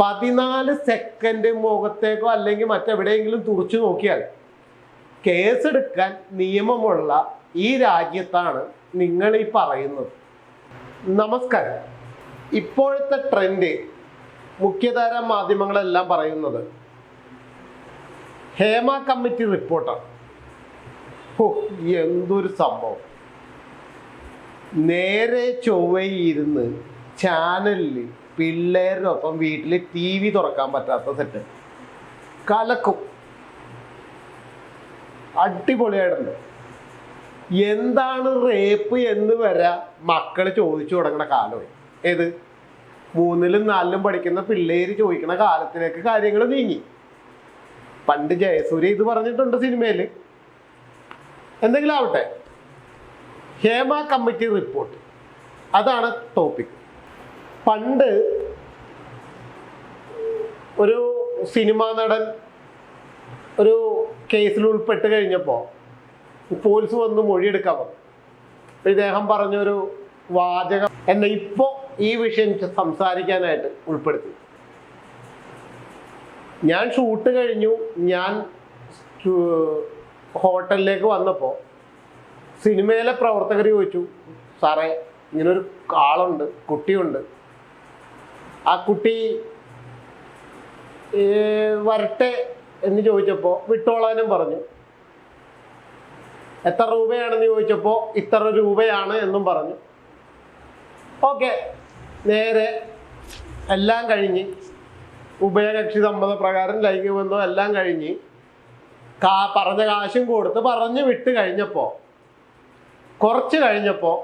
പതിനാല് സെക്കൻഡ് മുഖത്തേക്കോ അല്ലെങ്കിൽ മറ്റെവിടെയെങ്കിലും തുറച്ചു നോക്കിയാൽ കേസെടുക്കാൻ നിയമമുള്ള ഈ രാജ്യത്താണ് നിങ്ങൾ ഈ പറയുന്നത്. നമസ്കാരം. ഇപ്പോഴത്തെ ട്രെൻഡ് മുഖ്യധാര മാധ്യമങ്ങളെല്ലാം പറയുന്നത് ഹേമ കമ്മിറ്റി റിപ്പോർട്ടാണ് ഓ എന്തൊരു സംഭവം. നേരെ ചൊവ്വയിരുന്ന് ചാനലിൽ പിള്ളേരിനൊപ്പം വീട്ടിൽ ടി വി തുറക്കാൻ പറ്റാത്ത സെറ്റ് കലക്കും. അടിപൊളിയായിട്ടുണ്ട്. എന്താണ് റേപ്പ് എന്ന് വരെ മക്കൾ ചോദിച്ചു തുടങ്ങുന്ന കാലമായി ഏത്? മൂന്നിലും നാലിലും പഠിക്കുന്ന പിള്ളേര് ചോദിക്കുന്ന കാലത്തിലേക്ക് കാര്യങ്ങൾ നീങ്ങി. പണ്ട് ജയസൂര്യ ഇത് പറഞ്ഞിട്ടുണ്ട് സിനിമയിൽ എന്തെങ്കിലും ആവട്ടെ. ഹേമ കമ്മിറ്റി റിപ്പോർട്ട് അതാണ് ടോപ്പിക് പണ്ട് ഒരു സിനിമാ നടൻ ഒരു കേസിൽ ഉൾപ്പെട്ട് കഴിഞ്ഞപ്പോൾ പോലീസ് വന്ന് മൊഴിയെടുക്കാൻ വന്നു ഇദ്ദേഹം പറഞ്ഞൊരു വാചകം എന്നെ ഇപ്പോൾ ഈ വിഷയം സംസാരിക്കാനായിട്ട് ഉൾപ്പെടുത്തി. ഞാൻ ഷൂട്ട് കഴിഞ്ഞു. ഞാൻ ഹോട്ടലിലേക്ക് വന്നപ്പോൾ സിനിമയിലെ പ്രവർത്തകർ ചോദിച്ചു സാറേ ഇങ്ങനൊരു ആളുണ്ട് കുട്ടിയുണ്ട്. ആ കുട്ടി വരട്ടെ എന്ന് ചോദിച്ചപ്പോൾ വിട്ടോളാനും പറഞ്ഞു. എത്ര രൂപയാണെന്ന് ചോദിച്ചപ്പോൾ ഇത്ര രൂപയാണ് എന്നും പറഞ്ഞു. ഓക്കെ നേരെ എല്ലാം കഴിഞ്ഞ് ഉഭയകക്ഷി സമ്മത പ്രകാരം ലൈംഗിക എല്ലാം കഴിഞ്ഞ് കാ പറഞ്ഞ കാശും കൊടുത്ത് പറഞ്ഞു വിട്ട് കഴിഞ്ഞപ്പോൾ കുറച്ച് കഴിഞ്ഞപ്പോൾ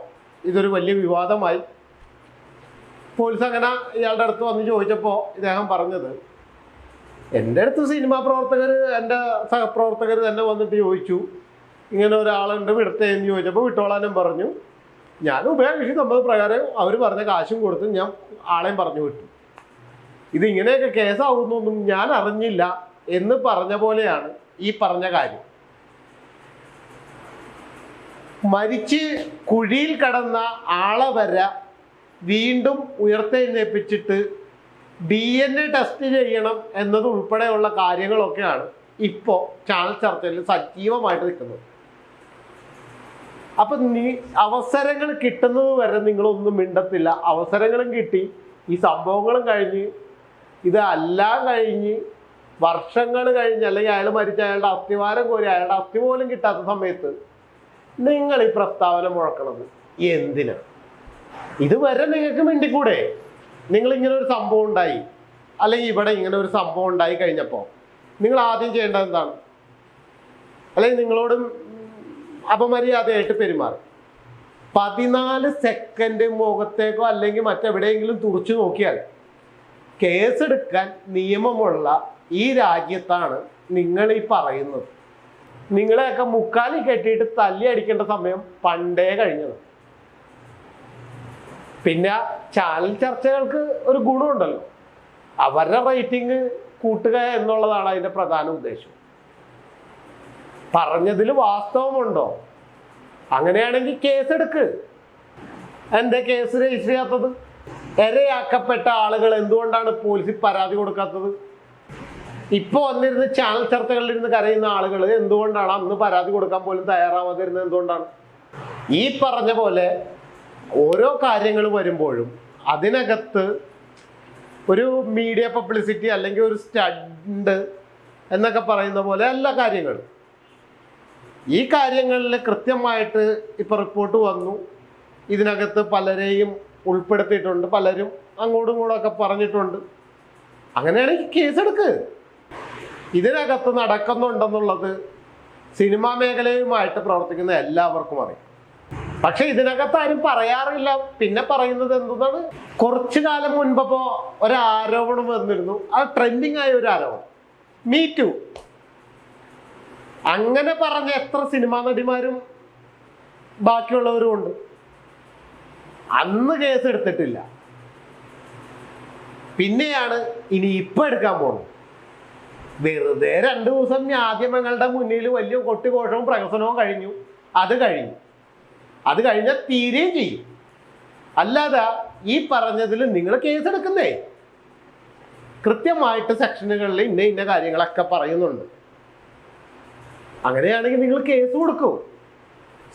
ഇതൊരു വലിയ വിവാദമായി. പോലീസ് അങ്ങനെ ഇയാളുടെ അടുത്ത് വന്ന് ചോദിച്ചപ്പോൾ ഇദ്ദേഹം പറഞ്ഞത് എന്റെ അടുത്ത് സിനിമാ പ്രവർത്തകർ എന്റെ സഹപ്രവർത്തകർ തന്നെ വന്നിട്ട് ചോദിച്ചു. ഇങ്ങനെ ഒരാളുണ്ട് വിടത്തെ എന്ന് ചോദിച്ചപ്പോൾ വിട്ടോളാനും പറഞ്ഞു. ഞാൻ ഉപയോഗിച്ച് നമ്മൾ പ്രകാരം അവർ പറഞ്ഞ കാശും കൊടുത്ത് ഞാൻ ആളെയും പറഞ്ഞു വിട്ടു. ഇതിങ്ങനെയൊക്കെ കേസാവുന്നൊന്നും ഞാൻ അറിഞ്ഞില്ല എന്ന് പറഞ്ഞ പോലെയാണ് ഈ പറഞ്ഞ കാര്യം. മരിച്ച് കുഴിയിൽ കടന്ന ആളെ വരെ വീണ്ടും ഉയർത്തെഴുന്നേപ്പിച്ചിട്ട് ഡി എൻ എ ടെസ്റ്റ് ചെയ്യണം എന്നത് ഉൾപ്പെടെയുള്ള കാര്യങ്ങളൊക്കെയാണ് ഇപ്പോൾ ചാനൽ ചർച്ചയിൽ സജീവമായിട്ട് നിൽക്കുന്നത്. അപ്പൊ നീ അവസരങ്ങൾ കിട്ടുന്നത് വരെ നിങ്ങളൊന്നും മിണ്ടത്തില്ല. അവസരങ്ങളും കിട്ടി. ഈ സംഭവങ്ങളും കഴിഞ്ഞ് ഇതെല്ലാം കഴിഞ്ഞ് വർഷങ്ങൾ കഴിഞ്ഞ് അല്ലെങ്കിൽ അയാൾ മരിച്ച അയാളുടെ അസ്ഥിവാരം കോരി അയാളുടെ അസ്ഥി പോലും കിട്ടാത്ത സമയത്ത് നിങ്ങൾ ഈ പ്രസ്താവന മുഴക്കണത് എന്തിനാ? ഇതുവരെ നിങ്ങൾക്ക് മിണ്ടിക്കൂടെ? നിങ്ങൾ ഇങ്ങനെ ഒരു സംഭവം ഉണ്ടായി. അല്ലെങ്കിൽ ഇവിടെ ഇങ്ങനെ ഒരു സംഭവം ഉണ്ടായി കഴിഞ്ഞപ്പോൾ നിങ്ങൾ ആദ്യം ചെയ്യേണ്ടത് എന്താണ്? അല്ലെങ്കിൽ നിങ്ങളോടും അപമര്യാദയായിട്ട് പെരുമാറും. പതിനാല് സെക്കൻഡ് മുഖത്തേക്കോ അല്ലെങ്കിൽ മറ്റെവിടെയെങ്കിലും തുറച്ചു നോക്കിയാൽ കേസെടുക്കാൻ നിയമമുള്ള ഈ രാജ്യത്താണ് നിങ്ങൾ ഈ പറയുന്നത്. നിങ്ങളെയൊക്കെ മുക്കാലി കെട്ടിയിട്ട് തല്ലി അടിക്കേണ്ട സമയം പണ്ടേ കഴിഞ്ഞത് പിന്നെ ചാനൽ ചർച്ചകൾക്ക് ഒരു ഗുണമുണ്ടല്ലോ. അവരുടെ റേറ്റിംഗ് കൂട്ടുക എന്നുള്ളതാണ് അതിന്റെ പ്രധാന ഉദ്ദേശം. പറഞ്ഞതിൽ വാസ്തവമുണ്ടോ? അങ്ങനെയാണെങ്കിൽ കേസെടുക്ക് എന്താ കേസ് രജിസ്റ്റർ ചെയ്യാത്തത്? ഇരയാക്കപ്പെട്ട ആളുകൾ എന്തുകൊണ്ടാണ് പോലീസിൽ പരാതി കൊടുക്കാത്തത്? ഇപ്പൊ വന്നിരുന്ന് ചാനൽ ചർച്ചകളിൽ ഇരുന്ന് കരയുന്ന ആളുകൾ എന്തുകൊണ്ടാണ് അന്ന് പരാതി കൊടുക്കാൻ പോലും തയ്യാറാവാതിരുന്നത് എന്തുകൊണ്ടാണ്? ഈ പറഞ്ഞ പോലെ ഓരോ കാര്യങ്ങൾ വരുമ്പോഴും അതിനകത്ത് ഒരു മീഡിയ പബ്ലിസിറ്റി അല്ലെങ്കിൽ ഒരു സ്റ്റണ്ട് എന്നൊക്കെ പറയുന്ന പോലെ എല്ലാ കാര്യങ്ങളും. ഈ കാര്യങ്ങളിൽ കൃത്യമായിട്ട് ഇപ്പം റിപ്പോർട്ട് വന്നു. ഇതിനകത്ത് പലരെയും ഉൾപ്പെടുത്തിയിട്ടുണ്ട്. പലരും അങ്ങോട്ടും ഇങ്ങോട്ടും ഒക്കെ പറഞ്ഞിട്ടുണ്ട്. അങ്ങനെയാണെങ്കിൽ കേസെടുക്ക് ഇതിനകത്ത് നടക്കുന്നുണ്ടെന്നുള്ളത് സിനിമാ മേഖലയുമായിട്ട് പ്രവർത്തിക്കുന്ന എല്ലാവർക്കും അറിയാം. പക്ഷെ ഇതിനകത്ത് ആരും പറയാറില്ല. പിന്നെ പറയുന്നത് എന്താണ് കുറച്ചു കാലം മുൻപപ്പോ ഒരു ആരോപണം വന്നിരുന്നു. അത് ട്രെൻഡിങ് ആയ ഒരു ആരോപണം. മീ ടു അങ്ങനെ പറഞ്ഞ എത്ര സിനിമാ നടിമാരും ബാക്കിയുള്ളവരും ഉണ്ട്. അന്ന് കേസ് എടുത്തിട്ടില്ല. പിന്നെയാണ് ഇനി ഇപ്പൊ എടുക്കാൻ പോകുന്നത്. വെറുതെ രണ്ടു ദിവസം മാധ്യമങ്ങളുടെ മുന്നിൽ വലിയ കൊട്ടിഘോഷവും പ്രഹസനവും കഴിഞ്ഞു. അത് കഴിഞ്ഞു. അത് കഴിഞ്ഞാൽ തീരുകയും ചെയ്യും. അല്ലാതെ ഈ പറഞ്ഞതിൽ നിങ്ങൾ കേസെടുക്കുന്നേ കൃത്യമായിട്ട് സെക്ഷനുകളിൽ ഇന്ന ഇന്ന കാര്യങ്ങളൊക്കെ പറയുന്നുണ്ട്. അങ്ങനെയാണെങ്കിൽ നിങ്ങൾ കേസ് കൊടുക്കൂ.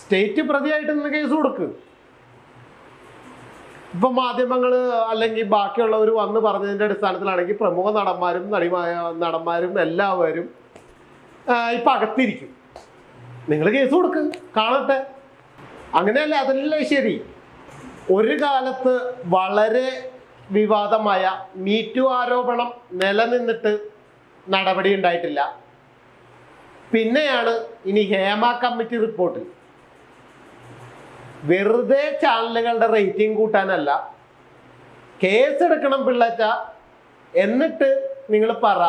സ്റ്റേറ്റ് പ്രതിയായിട്ട് നിങ്ങൾ കേസ് കൊടുക്ക്. ഇപ്പൊ മാധ്യമങ്ങൾ അല്ലെങ്കിൽ ബാക്കിയുള്ളവർ വന്ന് പറഞ്ഞതിന്റെ അടിസ്ഥാനത്തിലാണെങ്കിൽ പ്രമുഖ നടന്മാരും നടിമായ നടന്മാരും എല്ലാവരും ഇപ്പൊ അകത്തിരിക്കും നിങ്ങൾ കേസ് കൊടുക്ക്. കാണട്ടെ. അങ്ങനെയല്ല അതല്ലേ ശരി ഒരു കാലത്ത് വളരെ വിവാദമായ മീറ്റു ആരോപണം നിലനിന്നിട്ട് നടപടി ഉണ്ടായിട്ടില്ല. പിന്നെയാണ് ഇനി ഹേമ കമ്മിറ്റി റിപ്പോർട്ട് വെറുതെ ചാനലുകളുടെ റേറ്റിംഗ് കൂട്ടാനല്ല കേസെടുക്കണം പിള്ളച്ച എന്നിട്ട് നിങ്ങൾ പറ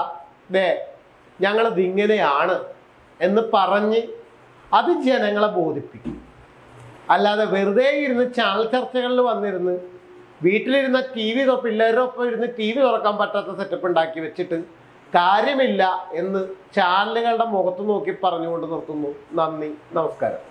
ദേ ഞങ്ങളത് ഇങ്ങനെയാണ് എന്ന് പറഞ്ഞ് അത് ജനങ്ങളെ ബോധിപ്പിക്കും. അല്ലാതെ വെറുതെ ഇരുന്ന് ചാനൽ ചർച്ചകളിൽ വന്നിരുന്ന് വീട്ടിലിരുന്ന ടി വി പിള്ളേരുടെ ഒപ്പം ഇരുന്ന് ടി വി തുറക്കാൻ പറ്റാത്ത സെറ്റപ്പ് ഉണ്ടാക്കി വെച്ചിട്ട് കാര്യമില്ല എന്ന് ചാനലുകളുടെ മുഖത്ത് നോക്കി പറഞ്ഞുകൊണ്ട് നിർത്തുന്നു. നന്ദി. നമസ്കാരം.